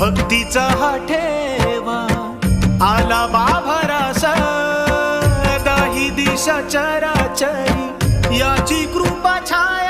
भक्तीचा हा ठेवा. आला बाभरास दाही दिशा चराचरी. याची कृपा छाया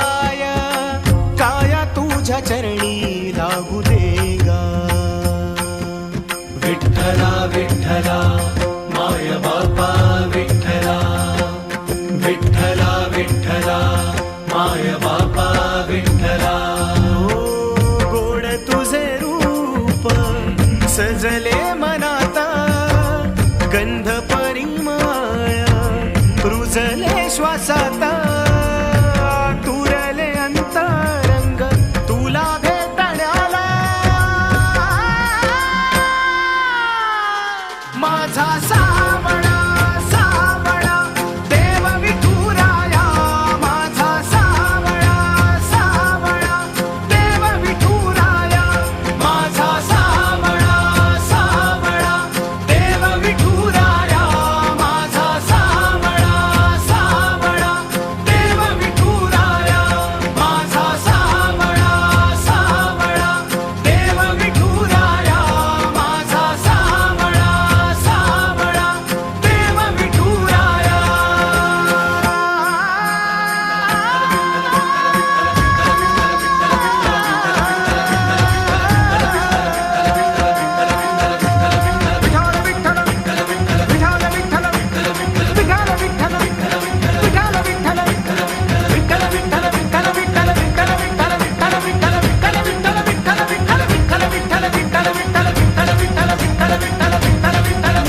तुझ्या चरणी लागू दे गा विठ्ठला विठ्ठला माय बापा विठ्ठला. विठ्ठला विठ्ठला माय बापा विठ्ठला. हो गोड तुझे रूप सजले मनाता. गंध परिमळ रुजले श्वासात Cause I